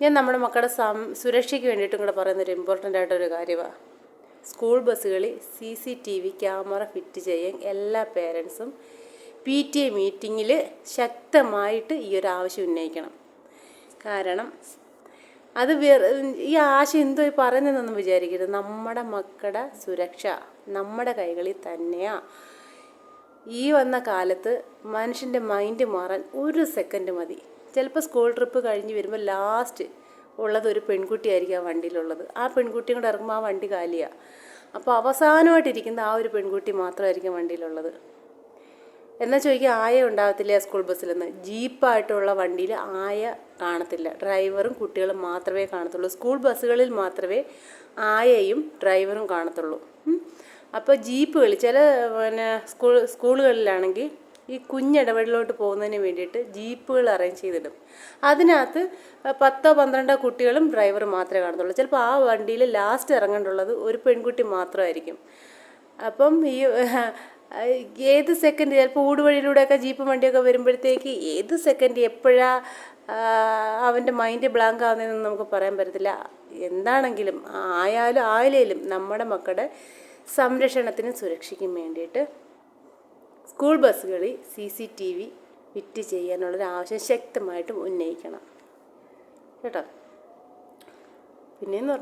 ഞാൻ നമ്മുടെ മക്കളുടെ സം സുരക്ഷയ്ക്ക് വേണ്ടിയിട്ടും കൂടെ പറയുന്നൊരു ഇമ്പോർട്ടന്റ് ആയിട്ടൊരു കാര്യമാണ് സ്കൂൾ ബസ്സുകളിൽ C C T V camera fit ചെയ്യാൻ എല്ലാ പേരൻസും പി ടി എ മീറ്റിങ്ങിൽ ശക്തമായിട്ട് ഈ ഒരു ആവശ്യം ഉന്നയിക്കണം. കാരണം അത് ഈ ആശയം എന്തോ പറയുന്നതെന്നൊന്നും വിചാരിക്കരുത്. നമ്മുടെ മക്കളുടെ സുരക്ഷ നമ്മുടെ കൈകളിൽ തന്നെയാണ് ഈ വന്ന കാലത്ത് മനുഷ്യന്റെ മൈൻഡ് മാറാൻ ഒരു സെക്കൻഡ് മതി. ചിലപ്പോൾ സ്കൂൾ ട്രിപ്പ് കഴിഞ്ഞ് വരുമ്പോൾ ലാസ്റ്റ് ഉള്ളത് ഒരു പെൺകുട്ടിയായിരിക്കും ആ വണ്ടിയിലുള്ളത്. ആ പെൺകുട്ടിയും കൂടെ ഇറങ്ങുമ്പോൾ ആ വണ്ടി കാലിയാണ് അപ്പോൾ അവസാനമായിട്ടിരിക്കുന്ന ആ ഒരു പെൺകുട്ടി മാത്രമായിരിക്കും വണ്ടിയിലുള്ളത്. എന്നാൽ ചോദിക്കുക ആയ ഉണ്ടാകത്തില്ല സ്കൂൾ ബസ്സിലെന്ന് ജീപ്പായിട്ടുള്ള വണ്ടിയിൽ ആയ കാണത്തില്ല. ഡ്രൈവറും കുട്ടികളും മാത്രമേ കാണത്തുള്ളൂ. സ്കൂൾ ബസ്സുകളിൽ മാത്രമേ ആയയും ഡ്രൈവറും കാണത്തുള്ളൂ. അപ്പോൾ ജീപ്പുകൾ ചില പിന്നെ സ്കൂൾ സ്കൂളുകളിലാണെങ്കിൽ ഈ കുഞ്ഞിടവഴിലോട്ട് പോകുന്നതിന് വേണ്ടിയിട്ട് ജീപ്പുകൾ അറേഞ്ച് ചെയ്തിടും. അതിനകത്ത് പത്തോ പന്ത്രണ്ടോ കുട്ടികളും ഡ്രൈവർ മാത്രമേ കാണത്തുള്ളൂ. ചിലപ്പോൾ ആ വണ്ടിയിൽ ലാസ്റ്റ് ഇറങ്ങേണ്ടുള്ളത് ഒരു പെൺകുട്ടി മാത്രമായിരിക്കും. അപ്പം ഈ ഏത് സെക്കൻഡ് ചിലപ്പോൾ ഊടുവഴിയിലൂടെയൊക്കെ ജീപ്പ് വണ്ടിയൊക്കെ വരുമ്പോഴത്തേക്ക് ഏത് സെക്കൻഡ് എപ്പോഴാ അവന്റെ മൈൻഡ് ബ്ലാങ്ക് ആവുന്നതെന്ന് നമുക്ക് പറയാൻ പറ്റത്തില്ല. എന്താണെങ്കിലും ആയാലും ആയില്ലേലും നമ്മുടെ മക്കളുടെ സംരക്ഷണത്തിനും സുരക്ഷയ്ക്കും വേണ്ടിയിട്ട് സ്കൂൾ ബസ്സുകളിൽ C C T V fit ചെയ്യാനുള്ളൊരു ആവശ്യം ശക്തമായിട്ടും ഉന്നയിക്കണം. കേട്ടോ? പിന്നെയെന്ന് പറഞ്ഞാൽ